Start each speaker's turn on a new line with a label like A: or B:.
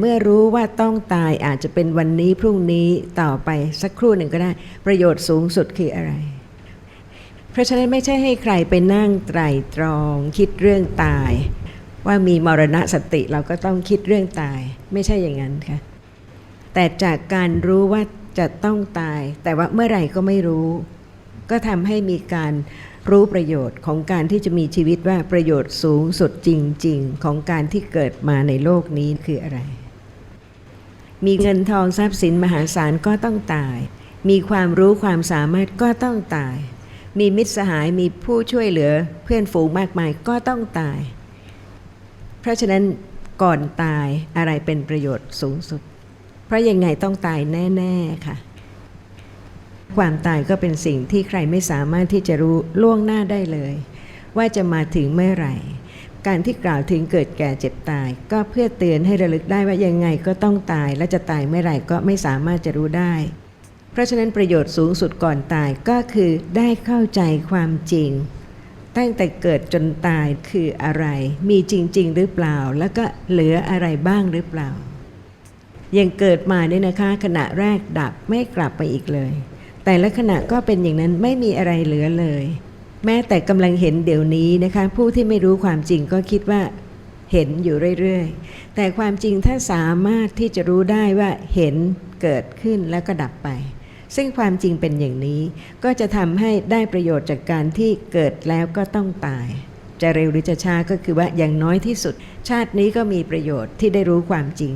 A: เมื่อรู้ว่าต้องตายอาจจะเป็นวันนี้พรุ่งนี้ต่อไปสักครู่หนึ่งก็ได้ ประโยชน์สูงสุดคืออะไร เพราะฉะนั้นไม่ใช่ให้ใครไปนั่งไตรตรอง คิดเรื่องตาย ว่ามีมรณะสติเราก็ต้องคิดเรื่องตาย ไม่ใช่อย่างนั้นค่ะแต่จากการรู้ว่าจะต้องตาย แต่ว่าเมื่อไหร่ก็ไม่รู้ ก็ทำให้มีการรู้ประโยชน์ของการที่จะมีชีวิตว่าประโยชน์สูงสุดจริง ๆ ของการที่เกิดมาในโลกนี้คืออะไร มีเงินทองทรัพย์สินมหาศาลก็ต้องตาย มีความรู้ความสามารถก็ต้องตาย มีมิตรสหายมีผู้ช่วยเหลือเพื่อนฝูงมากมายก็ต้องตาย เพราะฉะนั้นก่อนตายอะไรเป็นประโยชน์สูงสุด เพราะยังไงต้องตายแน่ ๆ ค่ะ ความตายก็เป็นสิ่งที่ใครไม่สามารถที่จะรู้ล่วงหน้าได้เลย ว่าจะมาถึงเมื่อไหร่ การที่กล่าวถึงเกิดแก่เจ็บตาย ก็เพื่อเตือนให้ระลึกได้ว่ายังไงก็ต้องตาย และจะตายเมื่อไหร่ก็ไม่สามารถจะรู้ได้ เพราะฉะนั้นประโยชน์สูงสุดก่อนตายก็คือได้เข้าใจความจริง ตั้งแต่เกิดจนตายคืออะไร มีจริง ๆ หรือเปล่า แล้วก็เหลืออะไรบ้างหรือเปล่ายังเกิดมาเนี่ยนะคะ ขณะแรกดับไม่กลับไปอีกเลย แต่ละขณะก็เป็นอย่างนั้นไม่มีอะไรเหลือเลย แม้แต่กำลังเห็นเดี๋ยวนี้นะคะ ผู้ที่ไม่รู้ความจริงก็คิดว่าเห็นอยู่เรื่อยๆ แต่ความจริงถ้าสามารถที่จะรู้ได้ว่าเห็นเกิดขึ้นแล้วก็ดับไป ซึ่งความจริงเป็นอย่างนี้ ก็จะทำให้ได้ประโยชน์จากการที่เกิดแล้วก็ต้องตาย จะเร็วหรือจะช้าก็คือว่าอย่างน้อยที่สุด ชาตินี้ก็มีประโยชน์ที่ได้รู้ความจริง